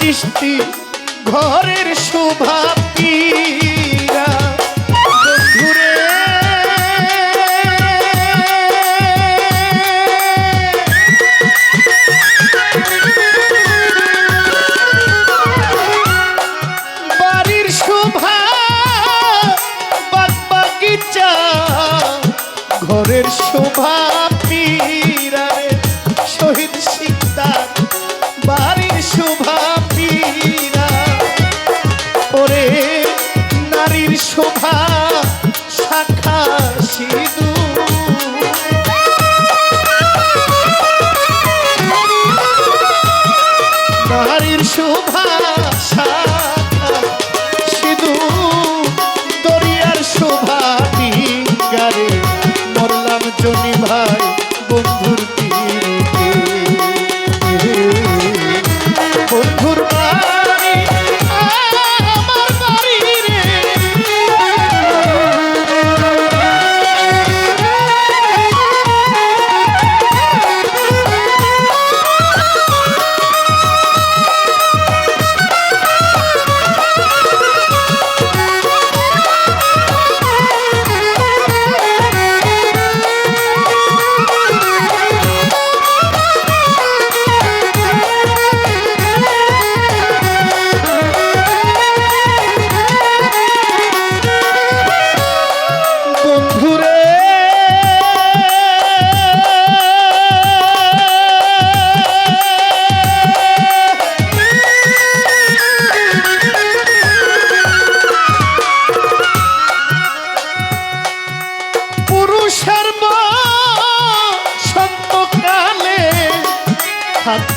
চিস্তি ঘরের শোভা পীরা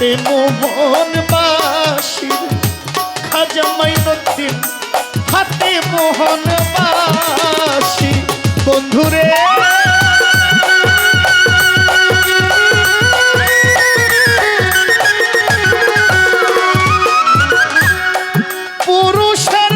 হাতে মোহন বাসির খাজা মাইনুদ্দিন হাতে মোহন বাসি। বন্ধুরে পুরুষের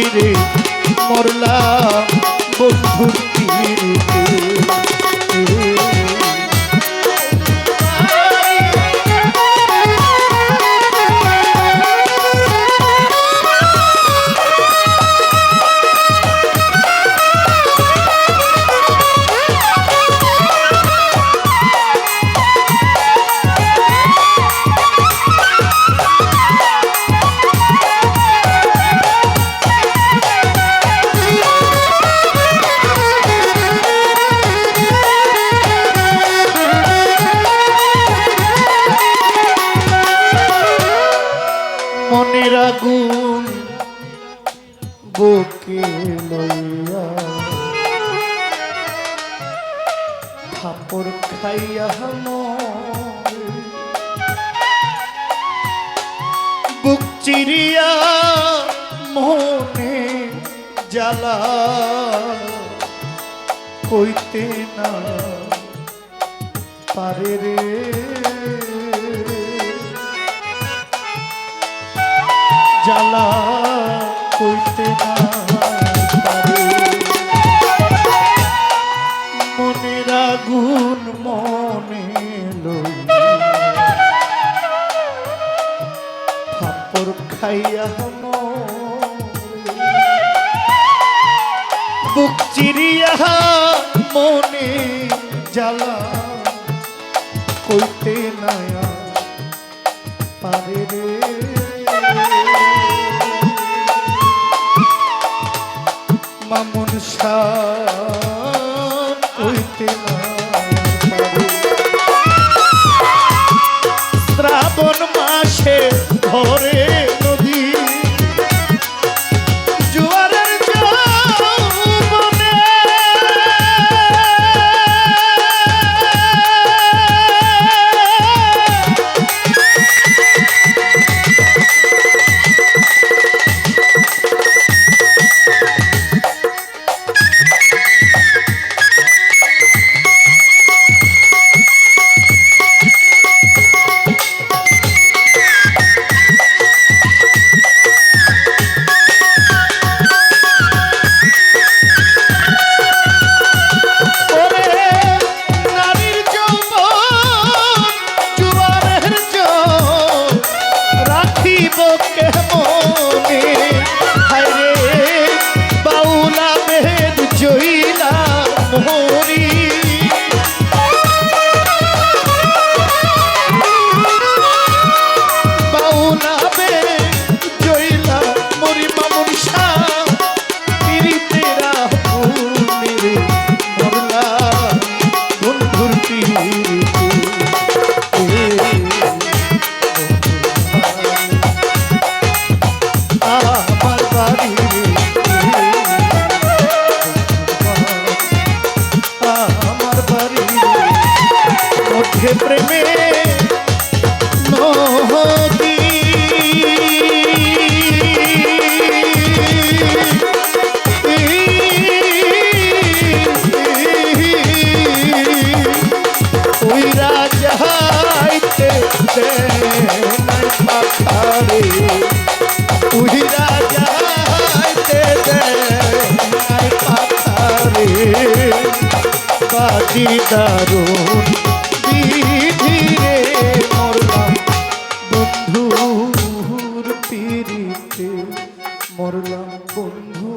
হাসিরে মরলা বন্ধুর আগুন বুকে লইয়া থাপড় খাইয়া। বুক চিরিয়া মনে জ্বালা কইতে না পারে রে জ্বালা কইতে না মনের আগুন মনে লই থাপড় খাইয়া। বুক চিরিয়া মনে জ্বালা কইতে না পারে রে। দিতে নাই মাথারে উহিরা যাইতে নাই পাতারে, বাজি দারুণ বিধিরে মরলাম বন্ধুর পিড়িতে মরলাম বন্ধু